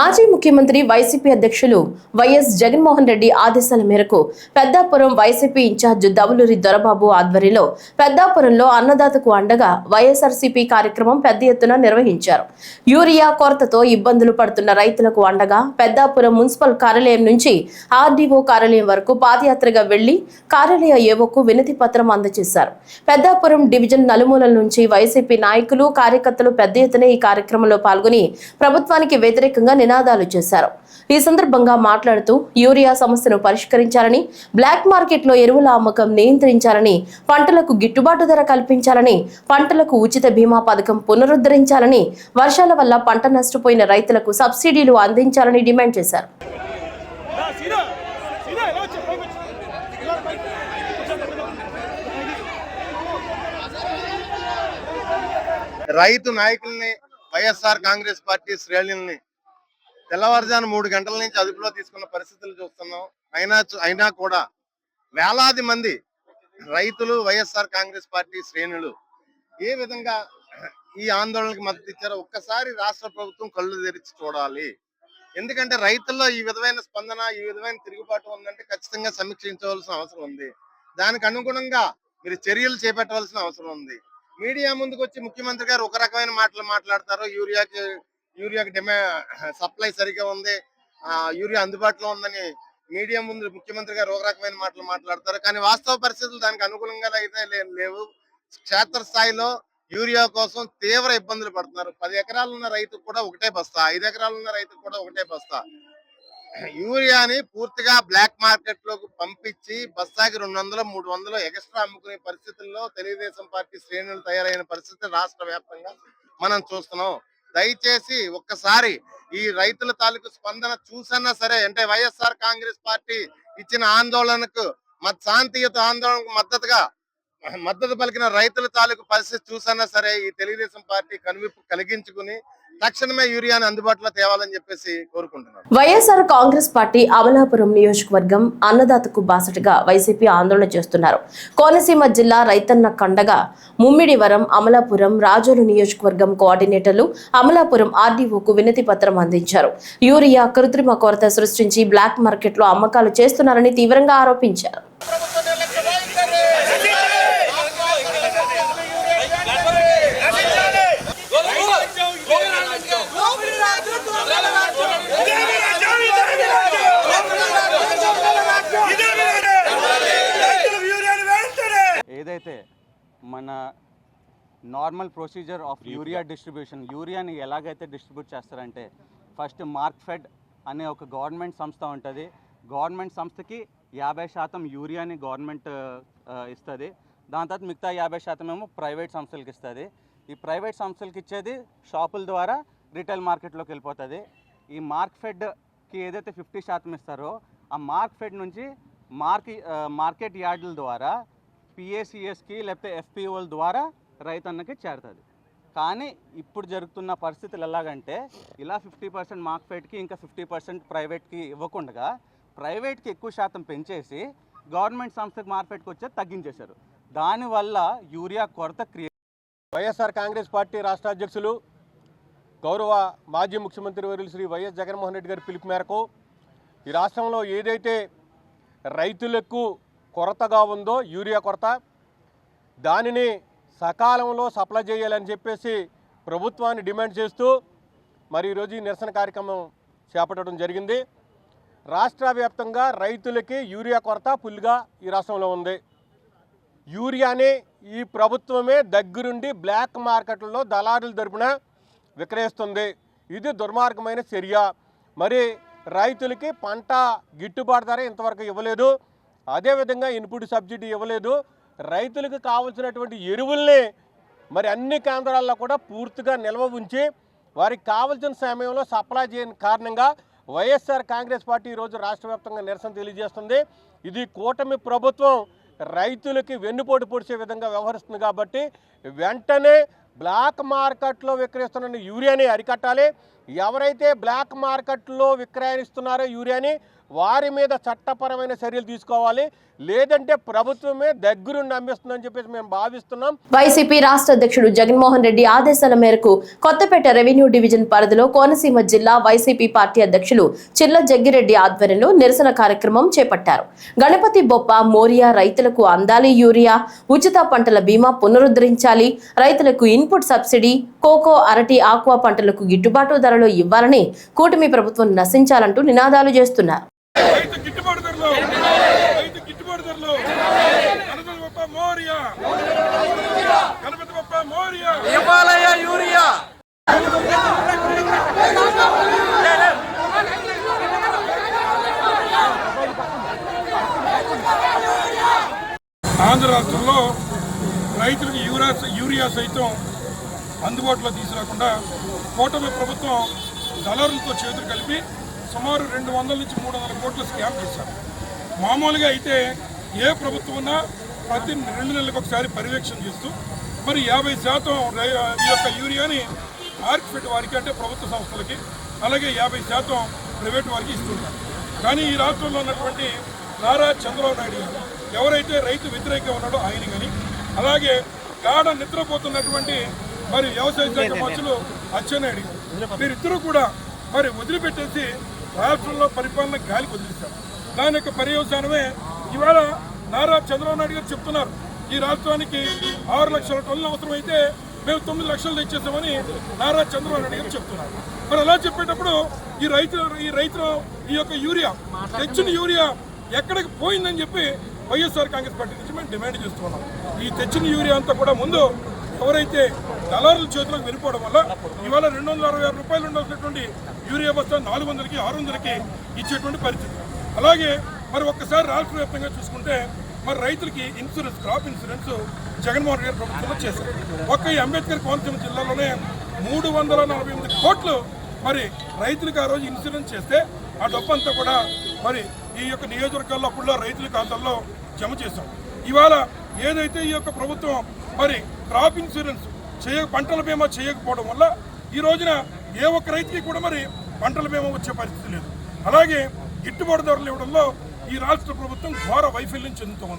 మాజీ ముఖ్యమంత్రి వైసీపీ అధ్యక్షులు వైఎస్ జగన్మోహన్ రెడ్డి ఆదేశాల మేరకు Peddapuram YCP in charge Davuluri Dorababu ఆధ్వర్యంలో పెద్దాపురంలో అన్నదాతకు అండగా వైఎస్ఆర్సీపీ కార్యక్రమం పెద్ద ఎత్తున నిర్వహించారు. యూరియా కొరతతో ఇబ్బందులు పడుతున్న రైతులకు అండగా పెద్దాపురం మున్సిపల్ కార్యాలయం నుంచి ఆర్డీఓ కార్యాలయం వరకు పాదయాత్రగా వెళ్ళి కార్యాలయ ఏవోకు వినతి పత్రం అందజేశారు. పెద్దాపురం డివిజన్ నలుమూలల నుంచి వైసీపీ నాయకులు కార్యకర్తలు పెద్ద ఎత్తున ఈ కార్యక్రమంలో పాల్గొని ప్రభుత్వానికి వ్యతిరేకంగా నినాదాలు చేశారు. ఈ సందర్భంగా మాట్లాడుతూ యూరియా సమస్యను పరిష్కరించాలని బ్లాక్ మార్కెట్లో ఎరువుల అమ్మకం నియంత్రించాలని పంటలకు గిట్టుబాటు ధర కల్పించాలని పంటలకు ఉచిత బీమా పథకం పునరుద్ధరించాలని వర్షాల వల్ల పంట నష్టపోయిన రైతులకు సబ్సిడీలు అందించాలని డిమాండ్ చేశారు. రైతు నాయకుల్ని వైఎస్ఆర్ కాంగ్రెస్ పార్టీ శ్రేణుల్ని తెల్లవారుజాను మూడు గంటల నుంచి అదుపులో తీసుకున్న పరిస్థితులు చూస్తున్నాం. అయినా అయినా కూడా వేలాది మంది రైతులు వైఎస్ఆర్ కాంగ్రెస్ పార్టీ శ్రేణులు ఏ విధంగా ఈ ఆందోళనకు మద్దతు ఇచ్చారో ఒక్కసారి రాష్ట్ర ప్రభుత్వం కళ్ళు తెరిచి చూడాలి. ఎందుకంటే రైతుల్లో ఈ విధమైన స్పందన ఈ విధమైన తిరుగుబాటు ఉందంటే ఖచ్చితంగా సమీక్షించవలసిన అవసరం ఉంది. దానికి అనుగుణంగా మీరు చర్యలు చేపట్టవలసిన అవసరం ఉంది. మీడియా ముందుకు వచ్చి ముఖ్యమంత్రి గారు ఒక రకమైన మాటలు మాట్లాడతారు యూరియాకి యూరియాకి డిమా సప్లై సరిగా ఉంది. ఆ, యూరియా అందుబాటులో ఉందని మీడియా ముందు ముఖ్యమంత్రి గారు ఒక రకమైన మాటలు మాట్లాడతారు. కానీ వాస్తవ పరిస్థితులు దానికి అనుగుణంగా అయితే లేవు. క్షేత్ర స్థాయిలో యూరియా కోసం తీవ్ర ఇబ్బందులు పడుతున్నారు. పది ఎకరాలు ఉన్న రైతుకు కూడా ఒకటే బస్తా. ఐదు ఎకరాలు ఉన్న రైతుకు కూడా ఒకటే బస్తా. యూరియాని పూర్తిగా బ్లాక్ మార్కెట్లోకి పంపించి బస్తాకి రెండు వందలు మూడు వందలు ఎక్స్ట్రా అమ్ముకునే పరిస్థితుల్లో తెలుగుదేశం పార్టీ శ్రేణులు తయారైన పరిస్థితి రాష్ట్ర వ్యాప్తంగా మనం చూస్తున్నాం. దయచేసి ఒక్కసారి ఈ రైతుల తాలూకు స్పందన చూసన్నా సరే అంటే వైఎస్ఆర్ కాంగ్రెస్ పార్టీ ఇచ్చిన ఆందోళనకు మత్ శాంతియుత ఆందోళనకు మద్దతుగా మద్దతు పలికిన రైతుల తాలూకు పరిస్థితి చూసన్నా సరే ఈ తెలుగుదేశం పార్టీ కనువిప్పు కలిగించుకుని తక్షణమే యూరియాను అందుబాటులో తేవాలని చెప్పేసి కోరుకుంటున్నాను వైఎస్ఆర్ కాంగ్రెస్ పార్టీ అమలాపురం నియోజకవర్గం అన్నదాతకు బాసటగా వైసీపీ ఆందోళన చేస్తున్నారు. కోనసీమ జిల్లా రైతన్న కండగా ముమ్మిడివరం అమలాపురం రాజోలు నియోజకవర్గం కోఆర్డినేటర్లు అమలాపురం ఆర్డీఓకు వినతి పత్రం అందించారు. యూరియా కృత్రిమ కొరత సృష్టించి బ్లాక్ మార్కెట్లో అమ్మకాలు చేస్తున్నారని తీవ్రంగా ఆరోపించారు. Normal procedure of urea distribution. యూరియాని ఎలాగైతే డిస్ట్రిబ్యూట్ చేస్తారంటే ఫస్ట్ మార్క్ ఫెడ్ అనే ఒక గవర్నమెంట్ సంస్థ ఉంటుంది. గవర్నమెంట్ సంస్థకి యాభై శాతం యూరియాని గవర్నమెంట్ ఇస్తుంది. దాని తర్వాత మిగతా యాభై శాతం ఏమో ప్రైవేట్ సంస్థలకు ఇస్తుంది. ఈ ప్రైవేట్ సంస్థలకు ఇచ్చేది షాపుల ద్వారా రిటైల్ మార్కెట్లోకి వెళ్ళిపోతుంది. ఈ మార్క్ ఫెడ్కి ఏదైతే ఫిఫ్టీ శాతం ఇస్తారో ఆ మార్క్ ఫెడ్ నుంచి మార్క్ మార్కెట్ యార్డుల ద్వారా పిఏసిఎస్కి లేకపోతే ఎఫ్పిఓల ద్వారా రైతన్నకి చేరుతుంది. కానీ ఇప్పుడు జరుగుతున్న పరిస్థితులు ఎలాగంటే ఇలా ఫిఫ్టీ పర్సెంట్ మార్క్ఫెట్కి ఇంకా ఫిఫ్టీ పర్సెంట్ ప్రైవేట్కి ఇవ్వకుండా ప్రైవేట్కి ఎక్కువ శాతం పెంచేసి గవర్నమెంట్ సంస్థకి మార్కెట్కి వచ్చే తగ్గించేశారు. దానివల్ల యూరియా కొరత క్రియేట్ వైఎస్ఆర్ కాంగ్రెస్ పార్టీ రాష్ట్ర అధ్యక్షులు గౌరవ మాజీ ముఖ్యమంత్రి వర్యులు శ్రీ వైఎస్ జగన్మోహన్ రెడ్డి గారి పిలుపు మేరకు ఈ రాష్ట్రంలో ఏదైతే రైతులకు కొరతగా ఉందో యూరియా కొరత దానిని సకాలంలో సప్లై చేయాలని చెప్పేసి ప్రభుత్వాన్ని డిమాండ్ చేస్తూ మరి ఈరోజు ఈ నిరసన కార్యక్రమం చేపట్టడం జరిగింది. రాష్ట్ర వ్యాప్తంగా రైతులకి యూరియా కొరత ఫుల్గా ఈ రాష్ట్రంలో ఉంది. యూరియాని ఈ ప్రభుత్వమే దగ్గరుండి బ్లాక్ మార్కెట్లలో దళారుల తరపున విక్రయిస్తుంది. ఇది దుర్మార్గమైన చర్య. మరి రైతులకి పంట గిట్టుబాటు ధర ఇంతవరకు ఇవ్వలేదు. అదేవిధంగా ఇన్పుట్ సబ్సిడీ ఇవ్వలేదు. రైతులకు కావలసినటువంటి ఎరువుల్ని మరి అన్ని కేంద్రాల్లో కూడా పూర్తిగా నిల్వ ఉంచి వారికి కావలసిన సమయంలో సప్లై చేయని కారణంగా వైఎస్ఆర్ కాంగ్రెస్ పార్టీ ఈరోజు రాష్ట్ర వ్యాప్తంగా నిరసన తెలియజేస్తుంది. ఇది కూటమి ప్రభుత్వం రైతులకి వెన్నుపోటు పొడిచే విధంగా వ్యవహరిస్తుంది కాబట్టి వెంటనే బ్లాక్ మార్కెట్లో విక్రయిస్తున్న యూరియాని అరికట్టాలి. ఎవరైతే బ్లాక్ మార్కెట్లో విక్రయిస్తున్నారో యూరియాని వారి మీద చట్టపరమైన చర్యలు తీసుకోవాలి. లేదంటే ప్రభుత్వమే దగ్గరుండి నమ్మిస్తుందని చెప్పేసి మేము భావిస్తున్నాం. వైసీపీ రాష్ట్ర అధ్యక్షుడు జగన్మోహన్ రెడ్డి ఆదేశాల మేరకు కొత్తపేట రెవెన్యూ డివిజన్ పరిధిలో కోనసీమ జిల్లా వైసీపీ పార్టీ అధ్యక్షులు చిల్ల జగ్గిరెడ్డి ఆధ్వర్యంలో నిరసన కార్యక్రమం చేపట్టారు. గణపతి బొప్ప మోరియా రైతులకు అందాలి యూరియా ఉచిత పంటల బీమా పునరుద్ధరించాలి రైతులకు ఇన్పుట్ సబ్సిడీ కోకో అరటి ఆక్వా పంటలకు గిట్టుబాటు ధరలు ఇవ్వాలని కూటమి ప్రభుత్వం నశించాలంటూ నినాదాలు చేస్తున్నారు. రైతు గిట్టుబాటు ధరలో. రైతు గిట్టుబాటు ధరలో. గణపతి బొప్ప మోరియా. గణపతి బొప్ప మోరియా. ఆంధ్ర రాష్ట్రంలో రైతులకు యూరియా యూరియా సైతం అందుబాటులో తీసుకురాకుండా కూటమి ప్రభుత్వం దళారులతో చేతులు కలిపి సుమారు రెండు వందల నుంచి మూడు వందల కోట్ల స్కామ్ చేశారు. మామూలుగా అయితే ఏ ప్రభుత్వం ఉన్నా ప్రతి రెండు నెలలకు ఒకసారి పర్యవేక్షణ చేస్తూ మరి యాభై శాతం ఈ యొక్క యూరియాని ఆర్కిఫెట్ వారికి అంటే ప్రభుత్వ సంస్థలకి అలాగే యాభై శాతం ప్రైవేట్ వారికి ఇస్తుంటారు. కానీ ఈ రాష్ట్రంలో ఉన్నటువంటి నారా చంద్రబాబు నాయుడు గారు ఎవరైతే రైతు వ్యతిరేకంగా ఉన్నాడో ఆయన కానీ అలాగే గాఢ నిద్రపోతున్నటువంటి మరి వ్యవసాయ శాఖ మంత్రులు అచ్చెన్నాయుడు గారు వీరిద్దరూ కూడా మరి వదిలిపెట్టేసి రాష్ట్రంలో పరిపాలన గాలికి వదిలేశారు దాని యొక్క పర్యవసానమే ఇవాళ నారా చంద్రబాబు నాయుడు గారు చెప్తున్నారు. ఈ రాష్ట్రానికి ఆరు లక్షల టన్నులు అవసరమైతే మేము తొమ్మిది లక్షలు తెచ్చేసామని నారా చంద్రబాబు నాయుడు గారు చెప్తున్నారు. మరి అలా చెప్పేటప్పుడు ఈ రైతు ఈ రైతు ఈ యొక్క యూరియా తెచ్చిన యూరియా ఎక్కడికి పోయిందని చెప్పి వైఎస్ఆర్ కాంగ్రెస్ పార్టీ నుంచి మేము డిమాండ్ చేస్తున్నాం. ఈ తెచ్చిన యూరియా అంతా కూడా ముందు ఎవరైతే దళారుల చేతులకు వెళ్ళిపోవడం వల్ల ఇవాళ రెండు వందల అరవై ఆరు రూపాయలు ఉండాల్సినటువంటి యూరియా బస్తా నాలుగు వందలకి ఆరు వందలకి ఇచ్చేటువంటి పరిస్థితి. అలాగే మరి ఒక్కసారి రాష్ట్ర వ్యాప్తంగా చూసుకుంటే మరి రైతులకి ఇన్సూరెన్స్ క్రాప్ ఇన్సూరెన్స్ జగన్మోహన్ గారి ప్రభుత్వంలో చేశారు. ఒక్క ఈ అంబేద్కర్ కోనసీమ జిల్లాలోనే మూడు వందల నలభై ఎనిమిది కోట్లు మరి రైతులకు ఆ రోజు ఇన్సూరెన్స్ చేస్తే ఆ డబ్బు అంతా కూడా మరి ఈ యొక్క నియోజకవర్గాల్లో అప్పుడులో రైతుల ఖాతాల్లో జమ చేశాం. ఇవాళ ఏదైతే ఈ యొక్క ప్రభుత్వం మరి క్రాప్ ఇన్సూరెన్స్ చేయ పంటల బీమా చేయకపోవడం వల్ల ఈ రోజున ఏ ఒక్క రైతుకి కూడా మరి పంటల బీమా వచ్చే పరిస్థితి లేదు. అలాగే గిట్టుబాటు ధరలు ఇవ్వడంలో ఈ రాష్ట్ర ప్రభుత్వం ఘోర వైఫల్యం చెందుతోంది.